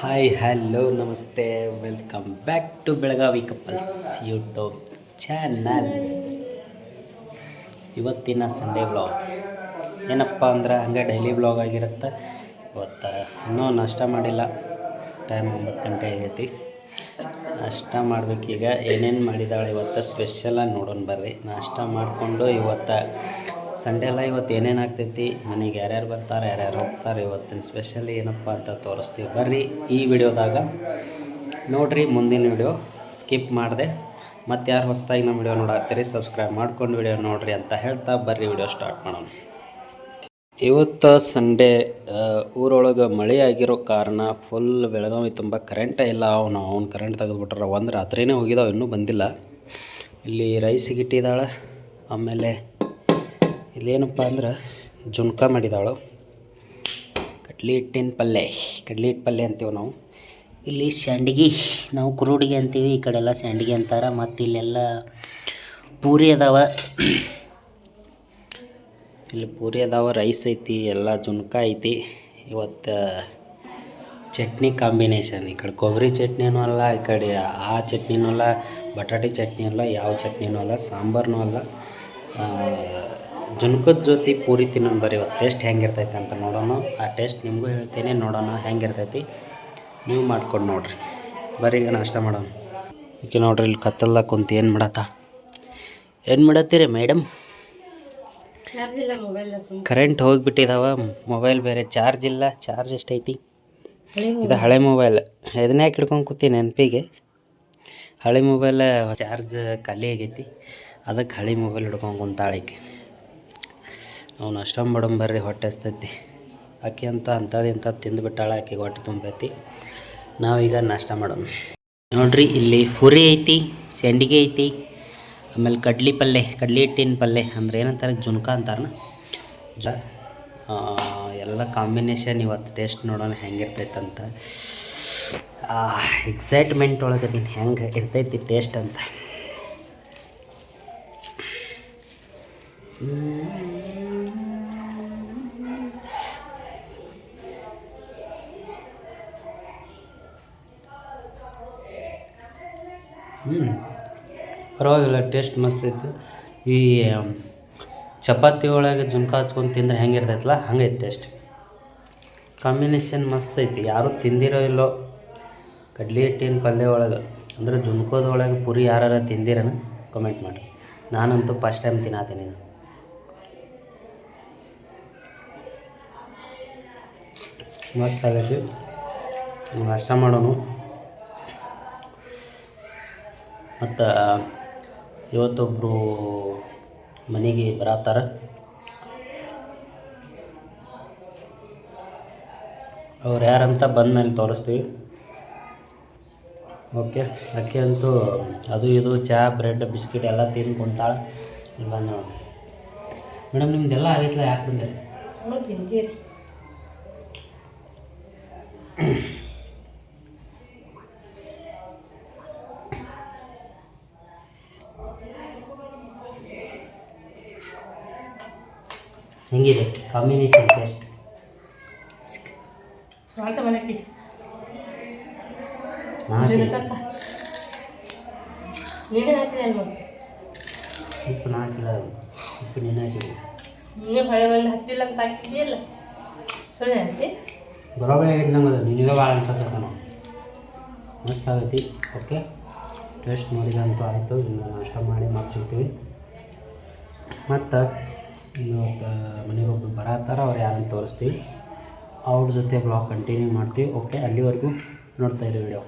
Hi hello ನಮಸ್ತೆ. Welcome back to Belagavi couples YouTube channel ಇವತ್ತಿನ Sunday blog ಏನಪ್ಪ ಅಂದ್ರೆ ಹಂಗೆ ಡೈಲಿ ಬ್ಲಾಗ್ ಆಗಿರುತ್ತೆ. ಇವತ್ತು ಇನ್ನೂ ನಾಷ್ಟ ಮಾಡಿಲ್ಲ. ಟೈಮ್ ಒಂಬತ್ತು ಗಂಟೆ ಆಗೈತಿ. ನಾಷ್ಟ ಮಾಡ್ಬೇಕೀಗ. ಏನೇನು ಮಾಡಿದಾಳೆ ಇವತ್ತು? ಸ್ಪೆಷಲಾಗಿ ನೋಡೋಣ ಬರ್ರಿ. ನಾಷ್ಟ ಮಾಡಿಕೊಂಡು ಇವತ್ತು ಸಂಡೇ ಎಲ್ಲ ಇವತ್ತು ಏನೇನು ಆಗ್ತೈತಿ? ಮನೆಗೆ ಯಾರ್ಯಾರು ಬರ್ತಾರೆ, ಯಾರ್ಯಾರು ಹೋಗ್ತಾರೆ, ಇವತ್ತಿನ ಸ್ಪೆಷಲ್ ಏನಪ್ಪ ಅಂತ ತೋರಿಸ್ತೀವಿ. ಬರ್ರಿ ಈ ವಿಡಿಯೋದಾಗ. ನೋಡ್ರಿ, ಮುಂದಿನ ವಿಡಿಯೋ ಸ್ಕಿಪ್ ಮಾಡಿದೆ. ಮತ್ತು ಯಾರು ಹೊಸದಾಗಿ ನಮ್ಮ ವಿಡಿಯೋ ನೋಡಾಕ್ತೀರಿ ಸಬ್ಸ್ಕ್ರೈಬ್ ಮಾಡ್ಕೊಂಡು ವಿಡಿಯೋ ನೋಡ್ರಿ ಅಂತ ಹೇಳ್ತಾ ಬರ್ರಿ, ವಿಡಿಯೋ ಸ್ಟಾರ್ಟ್ ಮಾಡೋಣ. ಇವತ್ತು ಸಂಡೇ ಊರೊಳಗೆ ಮಳೆ ಆಗಿರೋ ಕಾರಣ ಫುಲ್ ಬೆಳಗಾವಿ ತುಂಬ ಕರೆಂಟೇ ಇಲ್ಲ. ಅವನು, ಅವ್ನು ಕರೆಂಟ್ ತೆಗೆದುಬಿಟ್ರೆ ಒಂದು ರಾತ್ರಿನೇ ಹೋಗಿದಾವೆ, ಇನ್ನೂ ಬಂದಿಲ್ಲ. ಇಲ್ಲಿ ರೈಸ್ ಗಿಟ್ಟಿದ್ದಾಳೆ ಆಮೇಲೆ ಇಲ್ಲೇನಪ್ಪ ಅಂದ್ರೆ ಜುನ್ಕ ಮಾಡಿದಾಳು. ಕಡ್ಲಿ ಹಿಟ್ಟಿನ ಪಲ್ಯ ಕಡ್ಲಿ ಹಿಟ್ಟು ಪಲ್ಯ ಅಂತೀವಿ ನಾವು. ಇಲ್ಲಿ ಸ್ಯಾಂಡ್ಗಿ ನಾವು ಕುರುಡಿಗೆ ಅಂತೀವಿ, ಈ ಕಡೆ ಎಲ್ಲ ಸ್ಯಾಂಡ್ಗಿ ಅಂತಾರೆ, ಮತ್ತು ಇಲ್ಲೆಲ್ಲ ಪೂರಿ ಅದಾವ. ಇಲ್ಲಿ ಪೂರಿ ಅದಾವ ರೈಸ್ ಐತಿ, ಎಲ್ಲ ಜುನ್ಕ ಐತಿ. ಇವತ್ತು ಚಟ್ನಿ ಕಾಂಬಿನೇಷನ್ ಈ ಕಡೆ ಕೊಬ್ಬರಿ ಚಟ್ನಿನೂ ಅಲ್ಲ, ಈ ಕಡೆ ಆ ಚಟ್ನಿನೂ ಅಲ್ಲ, ಬಟಾಟೆ ಚಟ್ನಿ ಅಲ್ಲ, ಯಾವ ಚಟ್ನಿನೂ ಅಲ್ಲ, ಸಾಂಬಾರ್ನೂ ಅಲ್ಲ. ಜುನ್ಕದ ಜೊತೆ ಪೂರಿ ತಿನ್ನೋಣ ಬರಿ ಇವತ್ತು ಟೇಸ್ಟ್ ಹೆಂಗಿರ್ತೈತೆ ಅಂತ ನೋಡೋಣ. ಆ ಟೇಸ್ಟ್ ನಿಮಗೂ ಹೇಳ್ತೀನಿ ನೋಡೋಣ ಹೆಂಗಿರ್ತೈತಿ. ನೀವು ಮಾಡ್ಕೊಂಡು ನೋಡ್ರಿ. ಬರೀ ನಾಷ್ಟ ಮಾಡೋಣ. ಈಗ ನೋಡ್ರಿ ಇಲ್ಲಿ ಕತ್ತಲ್ದಾಗ ಕುಂತು ಏನು ಮಾಡತ್ತ? ಏನು ಮಾಡತ್ತೀರಿ ಮೇಡಮ್? ಕರೆಂಟ್ ಹೋಗಿಬಿಟ್ಟಿದಾವ ಮೊಬೈಲ್ ಬೇರೆ ಚಾರ್ಜ್ ಇಲ್ಲ ಚಾರ್ಜ್ ಎಷ್ಟೈತಿ? ಇದು ಹಳೆ ಮೊಬೈಲ್ ಇದನ್ನೇ ಯಾಕೆ ಹಿಡ್ಕೊಂಡು ಕೂತೀನಿ ನೆನಪಿಗೆ. ಹಳೆ ಮೊಬೈಲ್ ಚಾರ್ಜ್ ಖಾಲಿ ಆಗೈತಿ. ಅದಕ್ಕೆ ಹಳೆ ಮೊಬೈಲ್ ಹಿಡ್ಕೊಂಡು ಕುಂತಾಳಿಕೆ ಅವ್ನು ಅಷ್ಟೊಂದು ಬಡಂಬರ್ರಿ ಹೊಟ್ಟೆ ಹಸ್ತೈತಿ ಆಕೆ ಅಂತ ಅಂಥದ್ದು ಇಂಥದ್ದು ತಿಂದುಬಿಟ್ಟಾಳ ಆಕೆಗೆ ಹೊಟ್ಟೆ ತುಂಬೈತಿ ನಾವೀಗ ನಾಷ್ಟ ಮಾಡೋಣ. ನೋಡ್ರಿ, ಇಲ್ಲಿ ಪುರಿ ಐತಿ ಸಂಡಿಗೆ ಐತಿ, ಆಮೇಲೆ ಕಡ್ಲಿ ಪಲ್ಯ ಕಡ್ಲಿ ಹಿಟ್ಟಿನ ಪಲ್ಯ ಅಂದ್ರೆ ಏನಂತಾರೆ, ಜುನ್ಕ ಅಂತಾರನ? ಜ ಎಲ್ಲ ಕಾಂಬಿನೇಷನ್ ಇವತ್ತು ಟೇಸ್ಟ್ ನೋಡೋಣ ಹೆಂಗಿರ್ತೈತೆ ಅಂತ ಎಕ್ಸೈಟ್ಮೆಂಟ್ ಒಳಗೆ ಅದೀನಿ, ಹೆಂಗೆ ಇರ್ತೈತಿ ಟೇಸ್ಟ್ ಅಂತ. ಹ್ಞೂ ಪರವಾಗಿಲ್ಲ ಟೇಸ್ಟ್ ಮಸ್ತ್ ಐತಿ. ಈ ಚಪಾತಿ ಒಳಗೆ ಜುಮ್ಕ ಹಚ್ಕೊಂಡು ತಿಂದ್ರೆ ಹೆಂಗಿರ್ತೈತಲ್ಲ ಹಂಗೈತೆ ಟೇಸ್ಟ್ ಕಾಂಬಿನೇಷನ್ ಮಸ್ತ್ ಐತಿ. ಯಾರೂ ತಿಂದಿರೋ ಇಲ್ಲೋ, ಕಡ್ಲಿ ಹಿಟ್ಟಿನ ಪಲ್ಯ ಒಳಗೆ. ಅಂದ್ರೆ ಜುಮ್ಕೋದೊಳಗೆ ಪುರಿ ಯಾರು ತಿಂದಿರನ ಕಮೆಂಟ್ ಮಾಡಿ ನಾನಂತೂ ಫಸ್ಟ್ ಟೈಮ್ ತಿನ್ನತೀನಿ ಮಸ್ತ್ ಆಗೈತಿ. ನಾಷ್ಟ ಮಾಡೋಣ ಮತ್ತು ಇವತ್ತೊಬ್ಬರು ಮನೆಗೆ ಬರತ್ತಾರ. ಅವ್ರು ಯಾರಂತ ಬಂದ ಮೇಲೆ ತೋರಿಸ್ತೀವಿ. ಓಕೆ, ಅಕ್ಕಿ ಅಂತೂ ಅದು ಇದು ಚಹಾ ಬ್ರೆಡ್, ಬಿಸ್ಕಿಟ್ ಎಲ್ಲ ತಿಂದು ಕುಂತಾಳೆ. ಇಲ್ಲಿ ಬಂದು ಮೇಡಮ್, ನಿಮ್ದೆಲ್ಲ ಆಗೈತಲ್ಲ, ಯಾಕೆ ಬಂದಿರಿ? ತಿಂತೀರಿ. ಹೆಂಗಿದೆ? ಕಾಂಬಿನೇಷನ್ ಟೇಸ್ಟ್ ಸ್ವಂತ ಮನೆಗೆ. ನೀನೇ ಹಾಕಿದೆ ಅಲ್ವ? ಉಪ್ಪು ನಾಲ್ಕಿಲ್ಲ ಉಪ್ಪು ನೀನು ಹಾಕಿದೆ. ನೀನೇ ಹೊಳೆ ಹತ್ತಿಲ್ಲ ಅಂತ ಹಾಕಿದ್ಯಲ್ಲ ಸುಳ್ಳು ನಮಗೆ ನಿನಗೆ ಭಾಳ ಅನ್ಸತ್ತೆ ನಾವು ಮಸ್ತ್ ಆಗೈತಿ. ಓಕೆ ಟೇಸ್ಟ್ ನೋಡಿದಂತೂ ಆಯಿತು. ಇನ್ನು ನಾಷ್ಟ ಮಾಡಿ ಮಾಡ್ಸಿರ್ತೀವಿ. ಮತ್ತು ಇವತ್ತು ಮನೆಗೊಬ್ಬರು ಬರತ್ತಾರ ಅವ್ರು ಯಾರನ್ನು ತೋರಿಸ್ತೀವಿ. ಅವ್ರ ಜೊತೆ ಬ್ಲಾಗ್ ಕಂಟಿನ್ಯೂ ಮಾಡ್ತೀವಿ. ಓಕೆ ಅಲ್ಲಿವರೆಗೂ ನೋಡ್ತಾ ಇರಿ ವಿಡಿಯೋ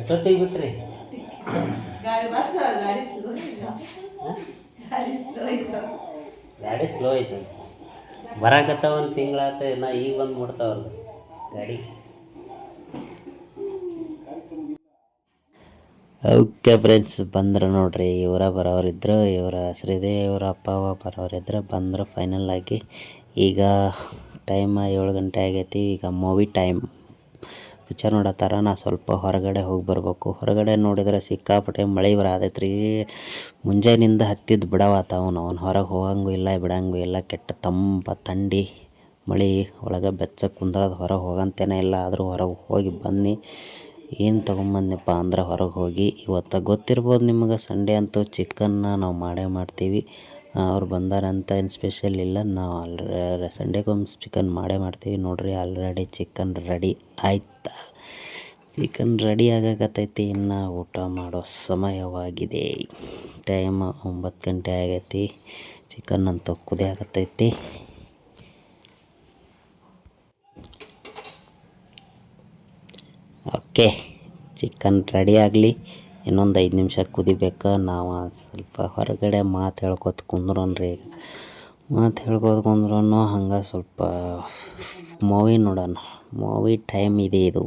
ಎಷ್ಟೊತ್ತಿಗೆ ಬಿಟ್ರಿ? ಗಾಡಿ ಸ್ಲೋ ಐತೆ. ಬರಾಕತ್ತಾವ ಒಂದು ತಿಂಗಳಾತ ಈಗ ಬಂದು ಮುಡ್ತಾವಲ್ಲ ಗಾಡಿ. ಓಕೆ ಫ್ರೆಂಡ್ಸ್ ಬಂದ್ರೆ ನೋಡ್ರಿ, ಇವರ ಬರೋರಿದ್ರು ಇವರ ಹೆಸರಿದೆ ಇವರ ಅಪ್ಪ ಅವ ಬರೋರಿದ್ರು ಬಂದ್ರೆ ಫೈನಲ್ ಆಗಿ. ಈಗ ಟೈಮ್ ಏಳು ಗಂಟೆ ಆಗೈತಿ, ಈಗ ಮೂವಿ ಟೈಮ್ ಪಿಕ್ಚರ್ ನೋಡತ್ತಾರ ನಾ ಸ್ವಲ್ಪ ಹೊರಗಡೆ ಹೋಗಿ ಬರ್ಬೇಕು. ಹೊರಗಡೆ ನೋಡಿದ್ರೆ ಸಿಕ್ಕಾಪಟ್ಟೆ ಮಳೆ ಬರತೈತ್ರಿ. ಮುಂಜಾನಿಂದ ಹತ್ತಿದ್ದು ಬಿಡವಾತಾವ ಅವನು. ಹೊರಗೆ ಹೋಗಂಗೂ ಇಲ್ಲ, ಬಿಡಂಗೂ ಇಲ್ಲ. ಕೆಟ್ಟ ತಂಪ, ಥಂಡಿ, ಮಳೆ ಒಳಗೆ ಬೆಚ್ಚ ಕುಂದ್ರದು ಹೊರಗೆ ಹೋಗಂತೇನೆ ಇಲ್ಲ. ಆದರೂ ಹೊರಗೆ ಹೋಗಿ ಬನ್ನಿ. ಏನು ತೊಗೊಂಬಂದಪ್ಪ ಅಂದ್ರೆ ಹೊರಗೆ ಹೋಗಿ ಇವತ್ತು ಗೊತ್ತಿರ್ಬೋದು ನಿಮ್ಗೆ ಸಂಡೇ ಅಂತೂ ಚಿಕನ್ನ ನಾವು ಮಾಡೇ ಮಾಡ್ತೀವಿ. ಅವ್ರು ಬಂದಾರಂತ ಏನು ಸ್ಪೆಷಲ್ ಇಲ್ಲ. ನಾವು ಆಲ್ರೆ ಸಂಡೇಗೊಮ್ಮೆ ಚಿಕನ್ ಮಾಡೇ ಮಾಡ್ತೀವಿ. ನೋಡಿರಿ, ಆಲ್ರೆಡಿ ಚಿಕನ್ ರೆಡಿ ಆಯ್ತಾ? ಚಿಕನ್ ರೆಡಿ ಆಗಕತ್ತೈತಿ. ಇನ್ನು ಊಟ ಮಾಡೋ ಸಮಯವಾಗಿದೆ. ಟೈಮ್ ಒಂಬತ್ತು ಗಂಟೆ ಆಗೈತಿ. ಚಿಕನ್ ಅಂತೂ ಆಗತ್ತೈತಿ ಓಕೆ ಚಿಕನ್ ರೆಡಿ ಆಗಲಿ. ಇನ್ನೊಂದು ಐದು ನಿಮಿಷ ಕುದಿಬೇಕು. ನಾವು ಸ್ವಲ್ಪ ಹೊರಗಡೆ ಮಾತು ಹೇಳ್ಕೊತ ಕುಂದ್ರೋನ್ರಿ ಈಗ. ಮಾತು ಹೇಳ್ಕೊತ ಕುಂದ್ರೂ ಹಂಗೆ ಸ್ವಲ್ಪ ಮೂವಿ ನೋಡೋಣ. ಮೂವಿ ಟೈಮ್ ಇದೆ ಇದು.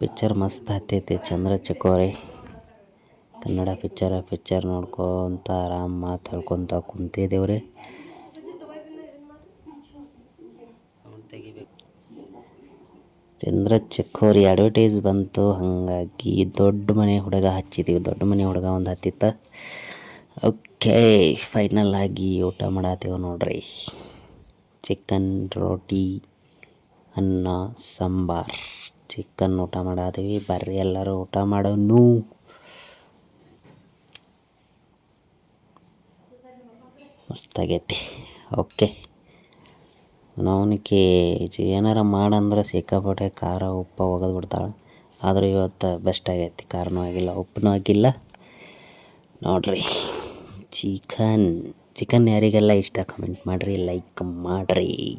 ಪಿಕ್ಚರ್ ಮಸ್ತ್ ಹತ್ತೈತಿ. ಚಂದ್ರ ಚಿಕ್ಕೋರಿ. ಕನ್ನಡ ಪಿಕ್ಚರ ಪಿಕ್ಚರ್ ನೋಡ್ಕೊತ ಆರಾಮ್ ಮಾತು ಹೇಳ್ಕೊತ ಕುಂತಿದ್ದೇವ್ರಿ ಚಂದ್ರ ಚಕ್ಕೋರಿ ಅಡ್ವರ್ಟೈಸ್ ಬಂತು. ಹಾಗಾಗಿ ದೊಡ್ಡ ಮನೆ ಹುಡುಗ ಹಚ್ಚಿದ್ದೀವಿ ದೊಡ್ಡ ಮನೆ ಹುಡುಗ ಒಂದು ಹತ್ತಿತ್ತ. ಓಕೆ ಫೈನಲ್ ಆಗಿ ಊಟ ಮಾಡತ್ತೀವಿ ನೋಡ್ರಿ. ಚಿಕನ್ ರೋಟಿ, ಅನ್ನ, ಸಾಂಬಾರ್. ಚಿಕನ್ ಊಟ ಮಾಡತ್ತೀವಿ. ಬರ್ರಿ ಎಲ್ಲರೂ ಊಟ ಮಾಡೋನು. ಮಸ್ತಾಗೈತಿ. ಓಕೆ. ನವನಿಕೆ ಏನಾರ ಮಾಡಂದ್ರೆ ಸಿಕ್ಕಾಪಟ್ಟೆ ಖಾರ, ಉಪ್ಪು ಒಗೆದು ಬಿಡ್ತಾಳೆ. ಆದರೂ ಇವತ್ತು ಬೆಸ್ಟ್ ಆಗೈತಿ ಖಾರನೂ ಆಗಿಲ್ಲ ಉಪ್ಪು ಆಗಿಲ್ಲ. ನೋಡ್ರಿ ಚಿಕನ್ ಚಿಕನ್ ಯಾರಿಗೆಲ್ಲ ಇಷ್ಟ ಕಮೆಂಟ್ ಮಾಡಿರಿ ಲೈಕ್ ಮಾಡಿರಿ.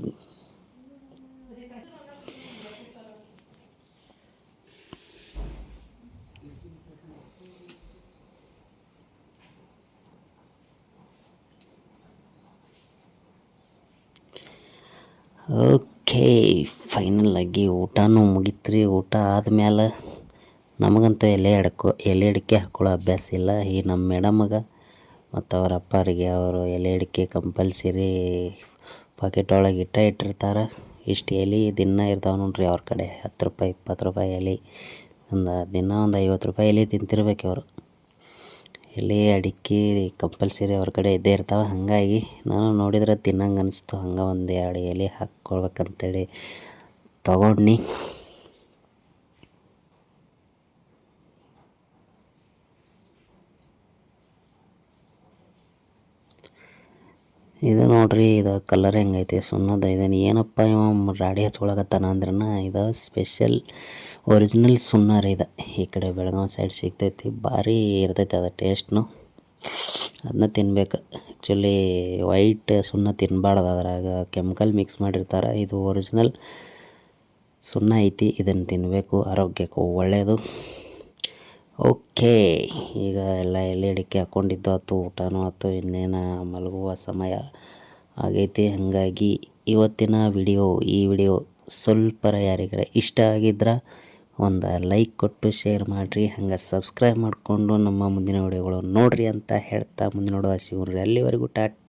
ಓಕೆ ಫೈನಲ್ ಆಗಿ ಊಟನೂ ಮುಗೀತ್ರಿ. ಊಟ ಆದಮೇಲೆ ನಮಗಂತೂ ಎಲೆ ಅಡ್ಕೊ, ಎಲೆ ಅಡಿಕೆ ಹಾಕೊಳ್ಳೋ ಅಭ್ಯಾಸ ಇಲ್ಲ. ಈ ನಮ್ಮ ಮೇಡಮ್ಗೆ ಮತ್ತು ಅವ್ರ ಅಪ್ಪರಿಗೆ ಅವರು ಎಲೆ ಅಡಿಕೆ ಕಂಪಲ್ಸರಿ ಪಾಕೆಟ್ ಒಳಗೆ ಇಟ್ಟ ಇಟ್ಟಿರ್ತಾರೆ. ಇಷ್ಟು ಎಲೆ ದಿನ ಇರ್ತಾವೆ ನೋಡ್ರಿ ಅವ್ರ ಕಡೆ. ಹತ್ತು ರೂಪಾಯಿ, ಇಪ್ಪತ್ತು ರೂಪಾಯಿ ಎಲೆ. ಒಂದು ದಿನ ಒಂದು ಐವತ್ತು ರೂಪಾಯಿ ಎಲೆ ತಿಂತಿರ್ಬೇಕು ಅವರು ಎಲೆ, ಅಡಿಕೆ ಕಂಪಲ್ಸರಿ ಅವ್ರ ಕಡೆ ಇದ್ದೇ ಇರ್ತಾವೆ. ಹಾಗಾಗಿ ನಾನು ನೋಡಿದ್ರೆ ತಿನ್ನಂಗೆ ಅನಿಸ್ತು. ಹಂಗೆ ಒಂದು ಎರಡು ಎಲೆ ಹಾಕ್ಕೊಳ್ಬೇಕಂತೇಳಿ ತಗೊಂಡ್ನಿ. ಇದು ನೋಡ್ರಿ, ಇದು ಕಲರ್ ಹೆಂಗೈತಿ. ಸುಣ್ಣದ ಇದನ್ನು ಏನಪ್ಪ ಇವ ರಾಡಿ ಹಚ್ಕೊಳಕತ್ತಾನ ಅಂದ್ರನ, ಇದು ಸ್ಪೆಷಲ್ ಒರಿಜಿನಲ್ ಸುನ್ನಾರ ಇದೆ. ಈ ಕಡೆ ಬೆಳಗಾವಿ ಸೈಡ್ ಸಿಗ್ತೈತಿ. ಭಾರಿ ಇರ್ತೈತಿ ಅದು ಟೇಸ್ಟ್ನು ಅದನ್ನ ತಿನ್ಬೇಕು. ಆ್ಯಕ್ಚುಲಿ ವೈಟ್ ಸುಣ್ಣ ತಿನ್ನಬಾರ್ದು ಅದ್ರಾಗ ಕೆಮಿಕಲ್ ಮಿಕ್ಸ್ ಮಾಡಿರ್ತಾರೆ. ಇದು ಒರಿಜಿನಲ್ ಸುಣ್ಣ ಐತಿ. ಇದನ್ನು ತಿನ್ನಬೇಕು ಆರೋಗ್ಯಕ್ಕೂ ಒಳ್ಳೆಯದು ಓಕೆ ಈಗ ಎಲ್ಲ ಎಲೆ ಅಡಿಕೆ ಹಾಕ್ಕೊಂಡಿದ್ದು ಆಯ್ತು ಊಟನೂ ಆಯ್ತು ಇನ್ನೇನು ಮಲಗುವ ಸಮಯ ಆಗೈತಿ. ಹಾಗಾಗಿ ಇವತ್ತಿನ ವಿಡಿಯೋ ಈ ವಿಡಿಯೋ ಸ್ವಲ್ಪರ ಯಾರಿಗಾರ ಇಷ್ಟ ಆಗಿದ್ರೆ ಒಂದು ಲೈಕ್ ಕೊಟ್ಟು, ಶೇರ್ ಮಾಡಿರಿ. ಹಂಗೆ ಸಬ್ಸ್ಕ್ರೈಬ್ ಮಾಡಿಕೊಂಡು ನಮ್ಮ ಮುಂದಿನ ವಿಡಿಯೋಗಳನ್ನು ನೋಡಿರಿ ಅಂತ ಹೇಳ್ತಾ ಮುಂದಿನ ನೋಡೋ ಸಿಗೋರಿ ಅಲ್ಲಿವರೆಗೂ ಟಾಟ್.